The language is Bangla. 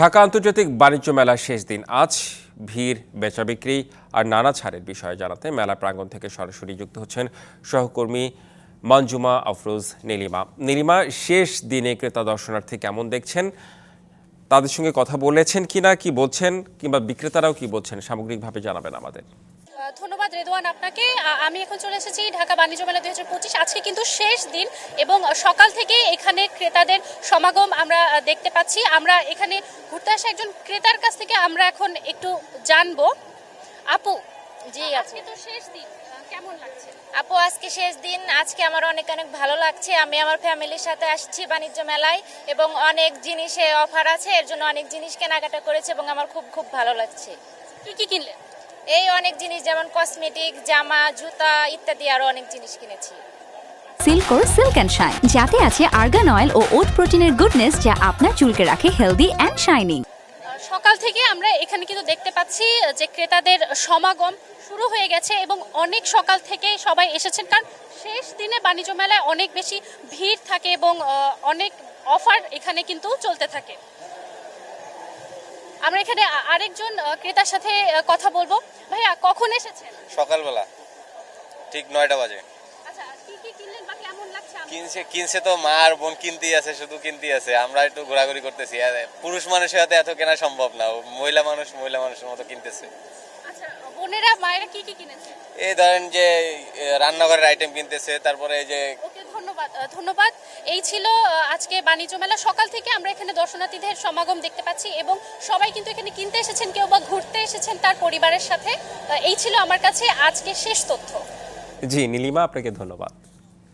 ঢাকা আন্তর্জাতিক বাণিজ্য মেলার শেষ দিন। আজ ভিড়, বেচা বিক্রি আর নানা ছাড়ের বিষয়ে জানাতে মেলা প্রাঙ্গণ থেকে সরাসরি যুক্ত হচ্ছেন সহকর্মী মঞ্জুমা আফরোজ নীলিমা। নীলিমা, শেষ দিনে ক্রেতা দর্শনার্থী কেমন দেখছেন? তাদের সঙ্গে কথা বলেছেন কি না কি বলছেন কিংবা বিক্রেতারাও কি বলছেন, সামগ্রিকভাবে জানাবেন আমাদের। ধন্যবাদ রেদওয়ান আপনাকে। আমি এখন চলে এসেছি ঢাকা বাণিজ্য মেলা দুই হাজার পঁচিশ। আজকে কিন্তু শেষ দিন এবং সকাল থেকে এখানে ক্রেতাদের সমাগম আমরা দেখতে পাচ্ছি। আমরা এখানে ঘুরতে আসা একজন ক্রেতার কাছ থেকে আমরা এখন একটু জানব। আপু জি আজকে তো শেষ দিন। কেমন লাগছে? আপু আজকে শেষ দিন। আজকে আমার অনেক অনেক ভালো লাগছে। আমি আমার ফ্যামিলির সাথে আসছি বাণিজ্য মেলায় এবং অনেক জিনিসে অফার আছে। এর জন্য অনেক জিনিস কেনাকাটা করেছে এবং আমার খুব খুব ভালো লাগছে। কি কি কিনলেন? এই অনেক জিনিস যেমন কসমেটিক জামা জুতা ইত্যাদি আরও অনেক জিনিস কিনেছি। সিল্কোর সিল্ক অ্যান্ড শাইন যাতে আছে আর্গান অয়েল ও ওট প্রোটিনের গুডনেস যা আপনার চুলকে রাখে হেলদি অ্যান্ড শাইনিং সকাল থেকে আমরা এখানে কিন্তু দেখতে পাচ্ছি যে ক্রেতাদের সমাগম শুরু হয়ে গেছে এবং অনেক সকাল থেকে সবাই এসেছেন কারণ শেষ দিনে বাণিজ্য মেলায় অনেক বেশি ভিড় থাকে এবং অনেক অফার এখানে কিন্তু চলতে থাকে। আমরা এখানে আরেকজন ক্রেতার সাথে কথা বলব। কখন এসেছেন? সকালবেলা ঠিক নয়টা বাজে। আচ্ছা কিনছে কিনছে তো মা আর বোন কিনতেই আছে শুধু কিনতেই আছে। আমরা একটু ঘোরাঘুরি করতেছি। আর পুরুষ মানুষের হাতে এত কেনা সম্ভব না। মহিলা মানুষ মহিলা মানুষের মতো কিনতেছে। আচ্ছা বোনেরা মায়েরা কি কি কিনেছে? এই ধরেন যে রান্নাঘরের আইটেম কিনতেছে তারপরে এই যে ধন্যবাদ ধন্যবাদ। এই ছিল আজকে বাণিজ্য মেলা। সকাল থেকে আমরা এখানে দর্শনার্থীদের সমাগম দেখতে পাচ্ছি এবং সবাই কিন্তু এখানে কিনতে এসেছেন, কেউ বা ঘুরতে এসেছেন তার পরিবারের সাথে। এই ছিল আমার কাছে আজকে শেষ তথ্য। জি, নীলিমা, আপনাকে ধন্যবাদ।